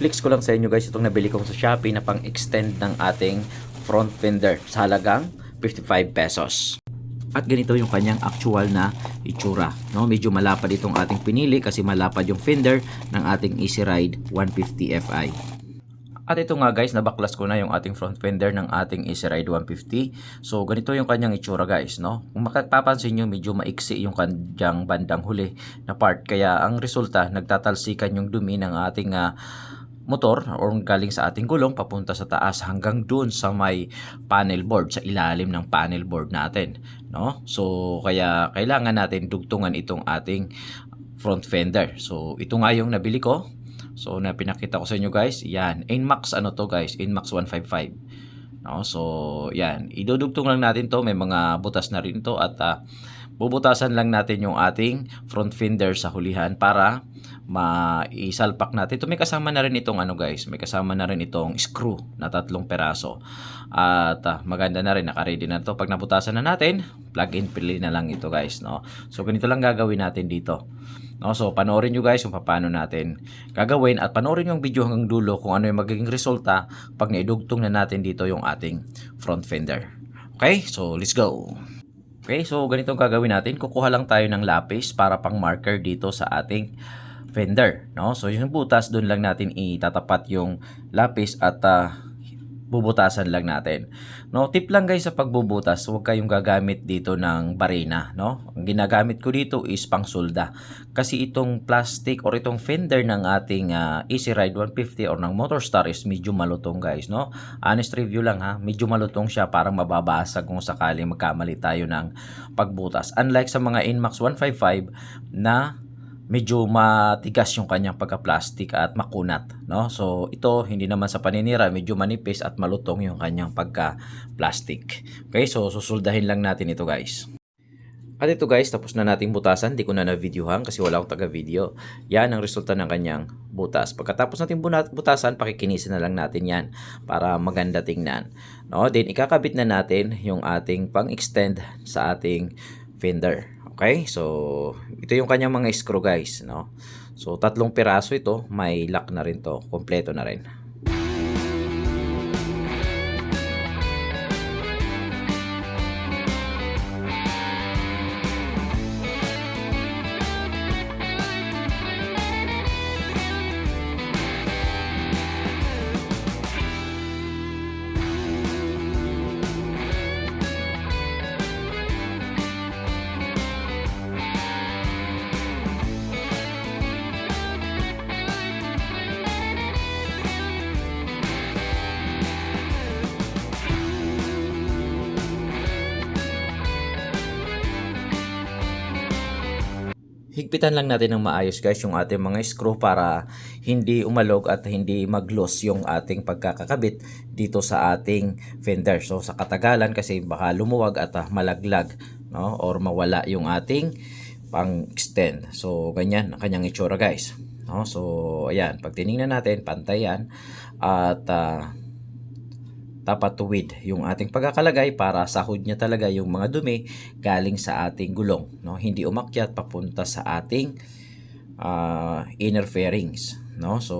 flex ko lang sa inyo guys itong nabili ko sa Shopee na pang-extend ng ating front fender sa halagang 55 pesos. At ganito yung kanyang actual na itsura. No? Medyo malapad itong ating pinili kasi malapad yung fender ng ating Easy Ride 150 Fi. At ito nga guys, nabaklas ko na yung ating front fender ng ating Easy Ride 150. So ganito yung kanyang itsura guys, no? Kung makapapansin nyo, medyo maiksi yung kanyang bandang huli na part. Kaya ang resulta, nagtatalsikan yung dumi ng ating ah, motor or galing sa ating gulong papunta sa taas hanggang dun sa may panel board, sa ilalim ng panel board natin. No? So kaya kailangan natin dugtungan itong ating front fender. So ito nga yung nabili ko. So na pinakita ko sa inyo guys, yan. Inmax ano to guys, Inmax 155. No? So yan, idudugtong lang natin to, may mga butas na rin to at ah, bubutasan lang natin yung ating front fender sa hulihan para maisalpak natin. Ito may kasama na rin itong ano guys, may kasama na rin itong screw na tatlong peraso. At ah, maganda na rin, naka-ready na to. Pag nabutasan na natin, plug in pili na lang ito guys, no. So ganito lang gagawin natin dito. No, so panoorin nyo guys kung paano natin gagawin at panoorin yung video hanggang dulo kung ano yung magiging resulta pag naidugtong na natin dito yung ating front fender. Okay, so let's go. Okay, so ganito gagawin natin. Kukuha lang tayo ng lapis para pang marker dito sa ating fender. No? So yung butas, doon lang natin itatapat yung lapis at ah, bubutasan lang natin. No, tip lang guys sa pagbubutas, huwag kayong gagamit dito ng barena, no? Ginagamit ko dito is pangsulda. Kasi itong plastic or itong fender ng ating ah, Easy Ride 150 or ng Motorstar is medyo malutong guys, no? Honest review lang ha, medyo malutong siya, parang mababasag kung sakaling magkamali tayo ng pagbutas. Unlike sa mga Inmax 155 na medyo matigas yung kanyang pagka-plastic at makunat, no? So ito hindi naman sa paninira, medyo manipis at malutong yung kanyang pagka-plastic. Okay, so susuldahin lang natin ito, guys. At ito guys, tapos na nating butasan. Di ko na na-videohan kasi wala akong taga-video. Yan ang resulta ng kanyang butas. Pagkatapos natin butasan, pakikinisin na lang natin yan para maganda tingnan. No? Then, ikakabit na natin yung ating pang-extend sa ating fender. Okay? So, ito yung kanyang mga screw guys. No? So, tatlong piraso ito. May lock na rin to. Kompleto na rin. Higpitan lang natin ng maayos guys yung ating mga screw para hindi umalog at hindi mag-loss yung ating pagkakakabit dito sa ating fender. So sa katagalan kasi baka lumuwag at ah, malaglag no or mawala yung ating pang-extend. So ganyan ang kanyang itsura guys. No? So ayan, pag tiningnan natin pantay yan at ah, dapat tuwid yung ating pagkakalagay para sahod niya talaga yung mga dumi galing sa ating gulong. No? Hindi umakyat papunta sa ating ah, inner fairings. No? So,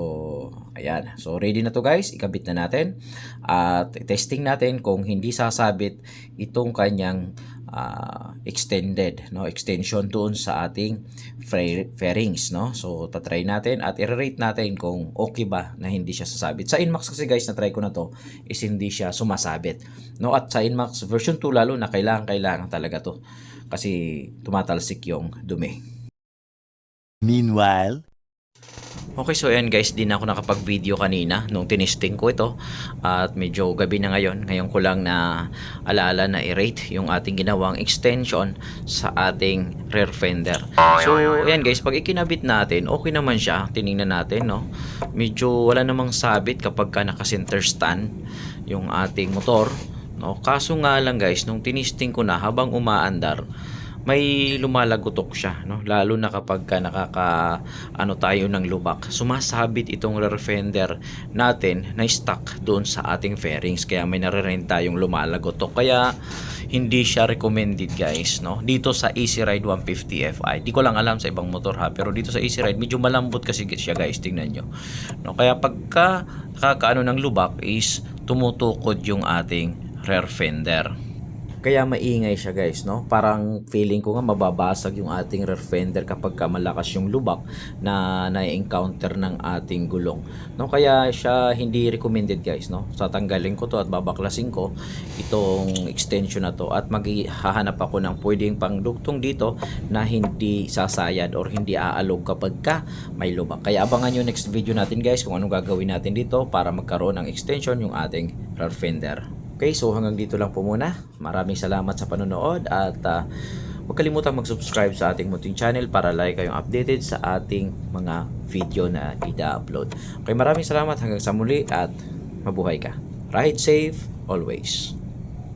ayan. So, ready na to guys. Ikabit na natin. At testing natin kung hindi sasabit itong kanyang ah, extended, no? extension doon sa ating fairings. No? So, tatry natin at i-rate natin kung okay ba na hindi siya sasabit. Sa Inmax kasi guys, na-try ko na to, is hindi siya sumasabit. No? At sa Inmax version 2 lalo na kailangan-kailangan talaga to. Kasi tumatalsik yung dumi. Meanwhile, Okay, so ayan guys, di na ako nakapag-video kanina nung tinisting ko ito at medyo gabi na ngayon. Ngayon ko lang na alaala na i-rate yung ating ginawang extension sa ating rear fender. So, ayan guys, pag ikinabit natin, okay naman siya. Tiningnan natin, no? Medyo wala namang sabit kapag ka naka-center stand yung ating motor, no? Kaso nga lang guys, nung tinisting ko na habang umaandar, may lumalagotok siya, no? Lalo na kapag ka nakaka ano tayo ng lubak. Sumasabit itong rear fender natin na stuck doon sa ating fairings kaya may nare-rent tayong lumalagotok. Kaya hindi siya recommended guys, no? Dito sa Easy Ride 150 Fi. Di ko lang alam sa ibang motor ha, pero dito sa Easy Ride medyo malambot kasi siya guys, tingnan nyo. No, kaya pagka nakakaano ng lubak is tumutukod yung ating rear fender. Kaya maingay siya guys, no? Parang feeling ko nga mababasag yung ating rear fender kapag ka malakas yung lubak na na-encounter ng ating gulong. No? Kaya siya hindi recommended guys, no? Tatanggalin ko to at babaklasin ko itong extension na to at maghahanap ako ng pwedeng pangdugtong dito na hindi sasayad or hindi aalog kapag ka may lubak. Kaya abangan yung next video natin guys kung anong gagawin natin dito para magkaroon ng extension yung ating rear fender. Okay, so hanggang dito lang po muna. Maraming salamat sa panonood at uh, huwag kalimutang mag-subscribe sa ating munting channel para like kayong updated sa ating mga video na ida-upload. Okay, maraming salamat hanggang sa muli at mabuhay ka. Ride safe always.